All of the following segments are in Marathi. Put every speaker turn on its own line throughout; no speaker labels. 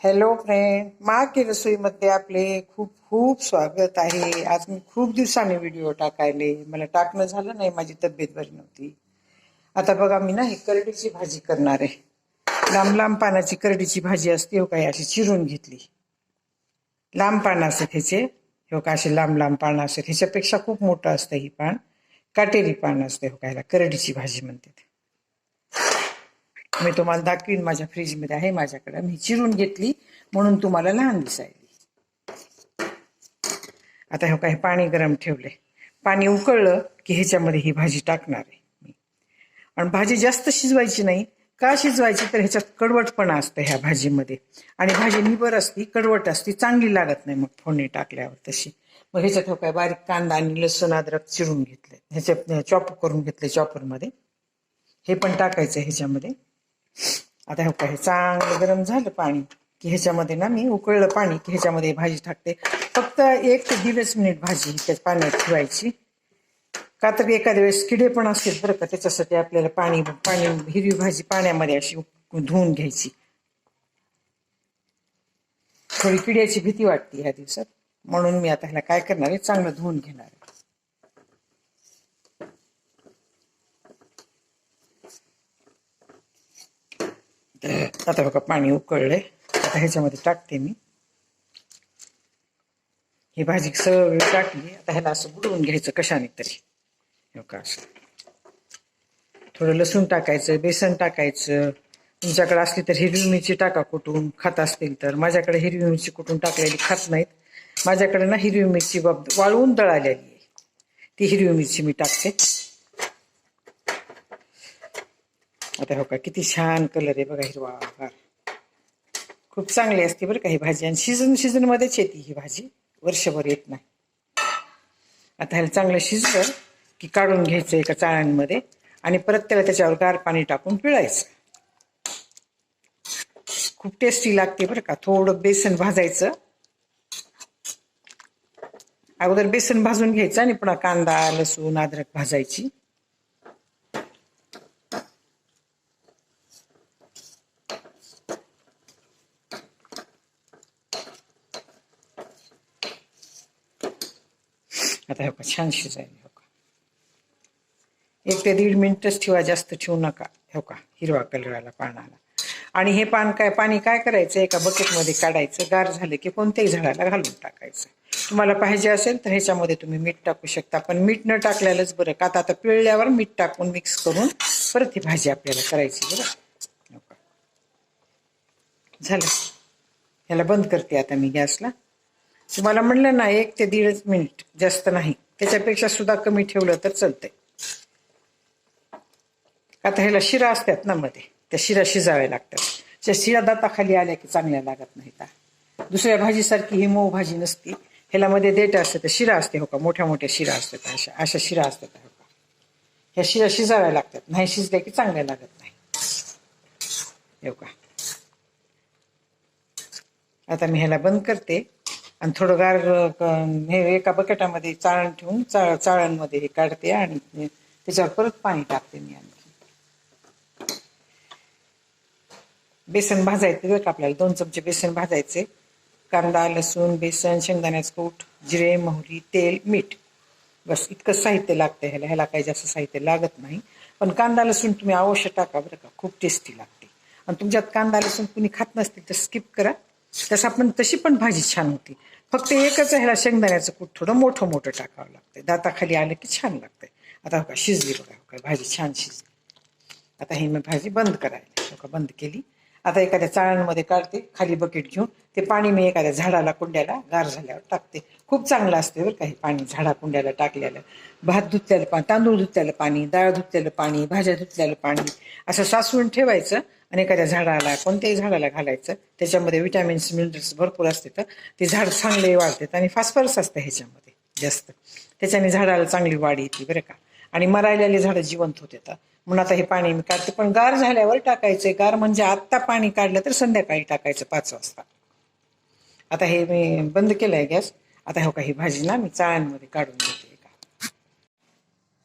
हॅलो फ्रेंड मा की रसोईमध्ये आपले खूप खूप स्वागत आहे. आज मी खूप दिवसांनी व्हिडिओ टाकायले. मला टाकणं झालं नाही माझी तब्येत बरी नव्हती. आता बघा मी ना ही करडीची भाजी करणार आहे. लांब लांब पानाची करडीची भाजी असते हो काय अशी चिरून घेतली. लांब पानं असतात ह्याचे हो का असे लांब लांब पानं असतात ह्याच्यापेक्षा खूप मोठं असतं ही पान. काटेरी पान असते हो कायला करडीची भाजी म्हणते ते. मी तुम्हाला दाखवीन माझ्या फ्रीजमध्ये आहे माझ्याकडे. मी चिरून घेतली म्हणून तुम्हाला लहान दिसायली. आता हे काय पाणी गरम ठेवले पाणी उकळलं की ह्याच्यामध्ये ही भाजी टाकणार आहे मी. आणि भाजी जास्त शिजवायची नाही. का शिजवायची? तर ह्याच्यात कडवटपणा असतं ह्या भाजीमध्ये. आणि भाजी निबर असती कडवट असती चांगली लागत नाही मग फोडणी टाकल्यावर तशी. मग ह्याच्यात हो काय बारीक कांदा आणि लसूण अद्रक चिरून घेतले. ह्याच्यात चॉप करून घेतले चॉपरमध्ये हे पण टाकायचं ह्याच्यामध्ये. आता हे काय चांगलं गरम झालं पाणी की ह्याच्यामध्ये ना मी उकळलं पाणी की ह्याच्यामध्ये भाजी टाकते. फक्त एक ते दीडच मिनिट भाजी त्या पाण्यात ठेवायची. का तर एखाद्या वेळेस किडे पण असतील बरं का त्याच्यासाठी आपल्याला पाणी पाणी हिरवी भाजी पाण्यामध्ये अशी उक- धुवून घ्यायची. थोडी किड्याची भीती वाटते ह्या दिवसात. म्हणून मी आता ह्याला काय करणार आहे? चांगलं धुवून घेणार आहे. आता बघा पाणी उकळलंय. आता ह्याच्यामध्ये टाकते मी. ही भाजी सगळी टाकली. आता ह्याला असं बुडवून घ्यायचं कशाने तरी. असं. थोडं लसूण टाकायचं बेसन टाकायचं. तुमच्याकडे असली तर हिरवी मिरची टाका कुटून खात असतील तर. माझ्याकडे हिरवी मिरची कुटून टाकलेली खात नाहीत. माझ्याकडे ना हिरवी मिरची बाब वाळवून दळालेली आहे. ती हिरवी मिरची मी टाकते. आता हो का किती छान कलर आहे बघा हिरवा खूप चांगली असते बरं का ही भाजी. आणि सीझन सीझन मध्येच येते ही भाजी. वर्षभर येत नाही. आता ह्याला चांगलं शिजलं की काढून घ्यायचं एका चाळ्यांमध्ये आणि परत त्याला त्याच्यावर गार पाणी टाकून पिळायचं. खूप टेस्टी लागते बरं का. थोडं बेसन भाजायचं. अगोदर बेसन भाजून घ्यायचं आणि पुन्हा कांदा लसूण अद्रक भाजायची. आता हो का छान शिजायला हो का एक ते दीड मिनिटच ठेवा जास्त ठेवू नका. हो का हिरवा कलर आला पानाला. आणि हे पान काय पाणी काय करायचं? एका बकेटमध्ये काढायचं गार झालं की कोणत्याही झाडाला घालून टाकायचं. तुम्हाला पाहिजे असेल तर ह्याच्यामध्ये तुम्ही मीठ टाकू शकता. पण मीठ न टाकल्यालाच बरं का आता आता पिळल्यावर मीठ टाकून मिक्स करून परत ही भाजी आपल्याला करायची बरं? झालं. ह्याला बंद करते आता मी गॅसला. तुम्हाला म्हणलं ना एक ते दीडच मिनिट जास्त नाही. त्याच्यापेक्षा सुद्धा कमी ठेवलं तर चालतंय. आता ह्याला शिरा असतात ना मध्ये त्या शिरा शिजाव्या लागतात. त्या शिरा दाताखाली आल्या की चांगल्या लागत नाही त्या दुसऱ्या भाजीसारखी ही मऊ भाजी नसती. ह्याला मध्ये देठ असते तर शिरा असते हो का? मोठ्या मोठ्या शिरा असतात अशा अशा शिरा असतात हो का? ह्या शिरा शिजाव्या लागतात. नाही शिजल्या की चांगल्या लागत नाही. हो का? आता मी ह्याला बंद करते. आणि थोडं गार हे एका बकेटामध्ये चाळण ठेवून चाळ चाळणमध्ये हे काढते आणि त्याच्यावर परत पाणी टाकते मी आणखी. बेसन भाजायचं बरं का आपल्याला दोन चमचे बेसन भाजायचे. कांदा लसूण बेसन शेंगदाण्याचं कूट जिरे मोहरी तेल मीठ. बस इतकं साहित्य लागतं ह्याला. ह्याला काही जास्त साहित्य लागत नाही. पण कांदा लसूण तुम्ही अवश्य टाका बरं का. खूप टेस्टी लागते. आणि तुमच्यात कांदा लसूण कुणी खात नसतील तर स्किप करा. तसं आपण तशी पण भाजी छान होती. फक्त एकच ह्याला शेंगदाण्याचं कूट थोडं मोठं मोठं टाकावं लागतं दाताखाली आलं की छान लागतंय. आता हो का शिजली बघा हो का भाजी छान शिजली. आता ही मी भाजी बंद करायला हो का बंद केली. आता एखाद्या चाळणमध्ये काढते खाली बकेट घेऊन ते पाणी मी एखाद्या झाडाला कुंड्याला गार झाल्यावर टाकते. खूप चांगलं असते बरं का हे पाणी झाडा कुंड्याला टाकलेलं. भात धुतल्याला पाणी तांदूळ धुतल्याला पाणी डाळ धुतलेलं पाणी भाज्या धुतलेलं पाणी असं साचवून ठेवायचं आणि एखाद्या झाडाला कोणत्याही झाडाला घालायचं. त्याच्यामध्ये विटॅमिन्स मिनरल्स भरपूर असते तर ते झाड चांगले वाढतात आणि फॉस्फरस असतं ह्याच्यामध्ये जास्त. त्याच्याने झाडाला चांगली वाढ येते बरं का. आणि मरायलेले झाडं जिवंत होते म्हणून आता हे पाणी मी काढते. पण गार झाल्यावर टाकायचंय गार म्हणजे आत्ता पाणी काढलं तर संध्याकाळी टाकायचं पाच वाजता. आता हे मी बंद केलंय गॅस. आता हो का ही भाजी ना मी चाळ्यांमध्ये काढून घेते का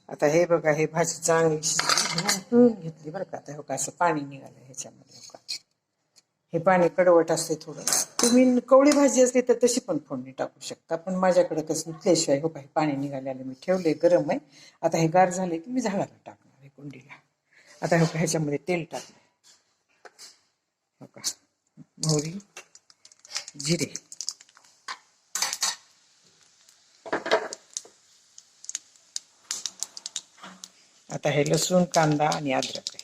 आता हे बघा हे भाजी चांगली घेतली बरं का. आता हो का असं पाणी निघालं ह्याच्यामध्ये हो का. हे पाणी कडवट असते थोडं. तुम्ही कवळी भाजी असली तर तशी पण फोडणी टाकू शकता. पण माझ्याकडे कसं नसल्याशिवाय हो काही पाणी निघाल्याला मी ठेवले गरम आहे. आता हे गार झाले की मी झाडाला टाकतो. टाकून कुंडीला आता हो का ह्याच्यामध्ये तेल टाकलं. हो का मोहरी जिरे. आता हे लसूण कांदा आणि अद्रक आहे.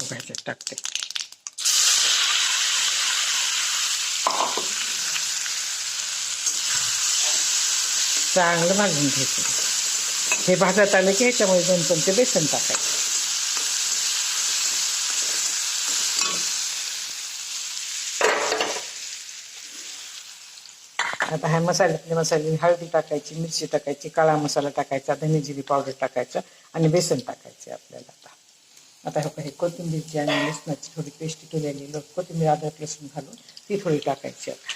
हो का ह्याच्यात टाकते. चांगलं भाजून घ्यायचं. हे भाजत आलं की ह्याच्यामध्ये दोन चमचे बेसन टाकायचं. आता ह्या मसाल्यातले मसाले हळदी टाकायची मिरची टाकायची काळा मसाला टाकायचा धने जिरी पावडर टाकायचं आणि बेसन टाकायचे आपल्याला आता. आता हे हे कोथिंबीरची आणि लसणाची थोडी पेस्ट केलेली ल- कोथिंबीर अदरक लसूण घालून ती थोडी टाकायची आता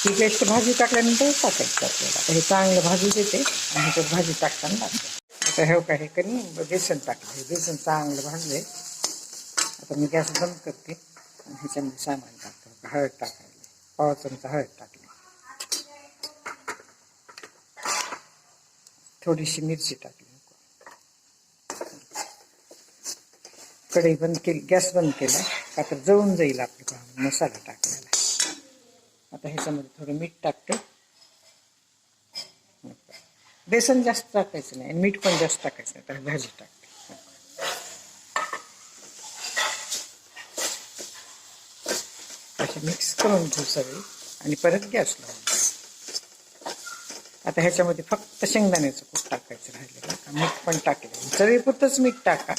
ती पेस्ट भाजी टाकल्यानंतर टाकायची आपल्याला हे चांगलं भाजी देते आणि ह्याच्यात भाजी टाकताना आता हे काय हे बेसन टाकलं हे बेसन चांगलं भाजले आता मी गॅस बंद करते आणि ह्याच्यामध्ये सामान टाकतो हळद टाकायला पाव चमचा हळद टाकली थोडीशी मिरची टाकली कढई बंद केली गॅस बंद केला का तर जळून जाईल आपलं मसाला टाकलेला आता ह्याच्यामध्ये थोडं मीठ टाकते. बेसन जास्त टाकायचं नाही आणि मीठ पण जास्त टाकायचं नाही तर भाजी टाकते. असे मिक्स करून घेऊ सगळे आणि परत गॅस लावून आता ह्याच्यामध्ये फक्त शेंगदाण्याचं कूट टाकायचं राहिलेलं का मीठ पण टाकलं. चवीपुरतंच मीठ टाका.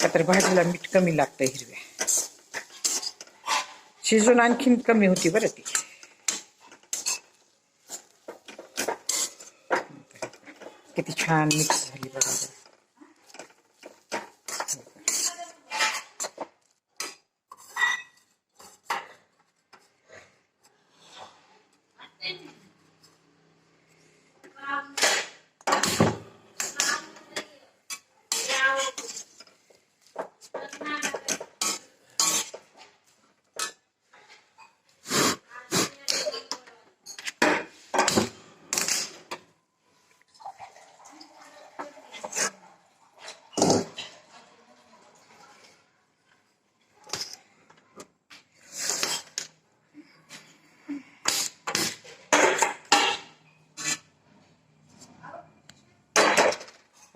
का तर भाजीला मीठ कमी लागतं हिरव्या. शिजून आणखीन कमी होती बरं ती. किती छान मिक्स झाली बघा बरं.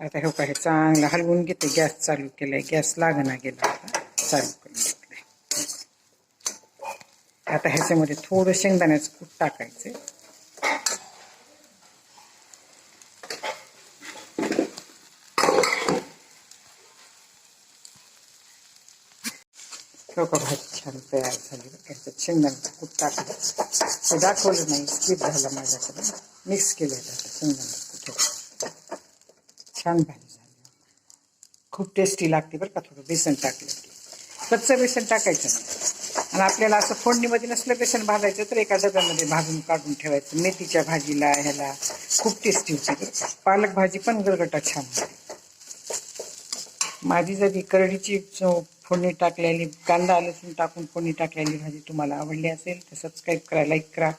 आता हे काय चांगलं हलवून घेते. गॅस चालू केलाय. गॅस लागना गेला आता. चालू करून घेतलाय आता ह्याच्यामध्ये थोडं शेंगदाण्याचं कूट टाकायचं. का भाजी छान तयार झाली. त्याच्यात का. शेंगदाण्याचं कूट टाकायचं. दाखवलं नाही स्किप झालं माझ्याकडे. मिक्स केलं जातं शेंगदाण्याचं कूट. छान भाजी झाली. खूप टेस्टी लागते बरं का थोडं बेसन टाकलं की. कच्चं बेसन टाकायचं नाही. आणि आपल्याला असं फोडणीमध्ये नसलं बेसन भाजायचं तर एका डब्यामध्ये भाजून काढून ठेवायचं. मेथीच्या भाजीला ह्याला खूप टेस्टी होते पालक भाजी पण गरगटा छान माझी जरी करडीची फोडणी टाकलेली कांदा लसूण टाकून फोडणी टाकलेली भाजी तुम्हाला आवडली असेल तर सबस्क्राईब करा लाईक करा.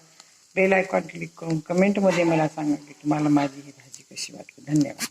बेल आयकॉन क्लिक करून कमेंटमध्ये मला सांगा की तुम्हाला माझी ही भाजी कशी वाटली धन्यवाद.